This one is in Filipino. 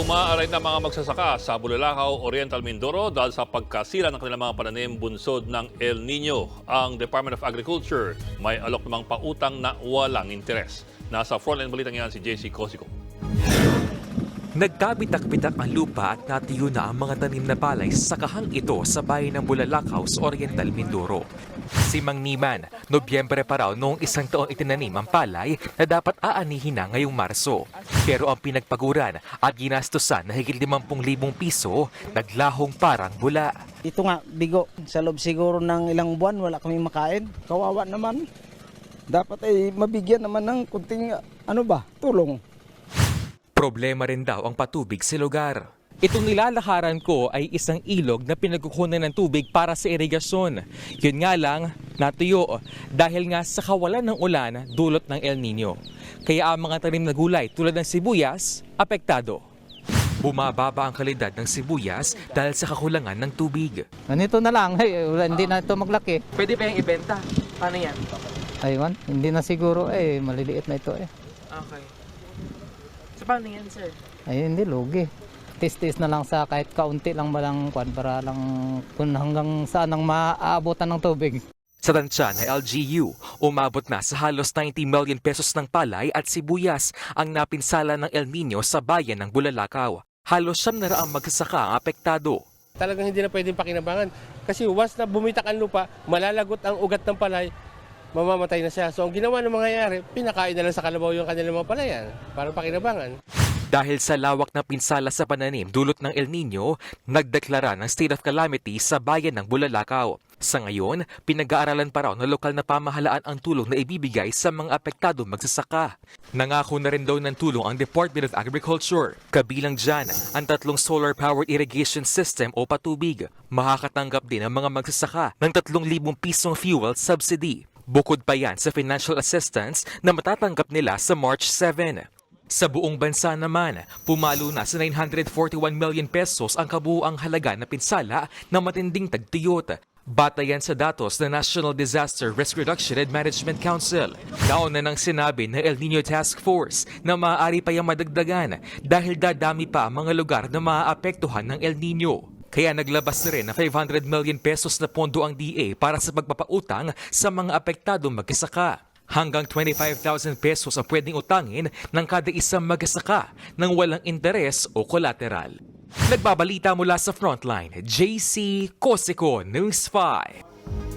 Umaaray na mga magsasaka sa Bulalakaw, Oriental Mindoro dahil sa pagkasira ng kanilang mga pananim bunsod ng El Nino. Ang Department of Agriculture may alok namang pautang na walang interes. Nasa frontline balitang yan si JC Cosico. Nagkabitak-bitak ang lupa at natiyo na ang mga tanim na palay sa kahang ito sa bayan ng Bulalakaw sa Oriental Mindoro. Si Mang Niman, Nobyembre pa raw noong isang taon itinanim ang palay na dapat aanihin na ngayong Marso. Pero ang pinagpaguran at ginastusan na higit 50,000 piso, naglahong parang bula. Ito nga, bigo. Sa loob siguro ng ilang buwan, wala kami makain. Kawawa naman. Dapat ay mabigyan naman ng kunting, ano ba, tulong. Problema rin daw ang patubig sa lugar. Itong nilalakaran ko ay isang ilog na pinagkukunan ng tubig para sa irigasyon. Yun nga lang, natuyo dahil nga sa kawalan ng ulan dulot ng El Nino. Kaya ang mga tanim na gulay tulad ng sibuyas, apektado. Bumababa ang kalidad ng sibuyas dahil sa kakulangan ng tubig. Ganito na lang, hey, wala, hindi na ito maglaki. Pwede pa yung ibenta? Paano yan? Aywan, hindi na siguro eh, maliliit na ito eh. Okay. So paano yan, sir? Ay, hindi, lugi. Tis-tis na lang sa kahit kaunti lang ba lang kwan para lang kung hanggang saan ang maaabotan ng tubig. Sa tansya ng LGU, umabot na sa halos 90 million pesos ng palay at sibuyas ang napinsala ng El Nino sa bayan ng Bulalakaw. Halos siyam na raang magsasaka ang apektado. talagang hindi na pwedeng pakinabangan. Kasi once na bumitak ang lupa, malalagot ang ugat ng palay, mamamatay na siya. So ang ginawa ng mga yari, pinakain na lang sa kalabaw yung kanilang mga palayan para pakinabangan. Dahil sa lawak ng pinsala sa pananim dulot ng El Nino, nagdeklara ng state of calamity sa bayan ng Bulalakaw. Sa ngayon, pinag-aaralan pa raw ng lokal na pamahalaan ang tulong na ibibigay sa mga apektado magsasaka. Nangako na rin daw ng tulong ang Department of Agriculture. Kabilang dyan, ang tatlong solar-powered irrigation system o patubig. Makakatanggap din ang mga magsasaka ng 3,000 pisong fuel subsidy. Bukod pa yan sa financial assistance na matatanggap nila sa March 7. Sa buong bansa naman, pumalo na sa 941 million pesos ang kabuuang halaga na pinsala ng matinding tagtiyot. Batayan sa datos ng National Disaster Risk Reduction and Management Council. Nauna nang sinabi ng El Nino Task Force na maaari pa yung madagdagan dahil dadami pa ang mga lugar na maaapektuhan ng El Nino. Kaya naglabas na rin ng 500 million pesos na pondo ang DA para sa pagpapautang sa mga apektadong magsasaka. Hanggang 25,000 pesos ang pwedeng utangin ng kada isang magsasaka nang walang interes o collateral. Nagbabalita mula sa Frontline, JC Cosico, News 5.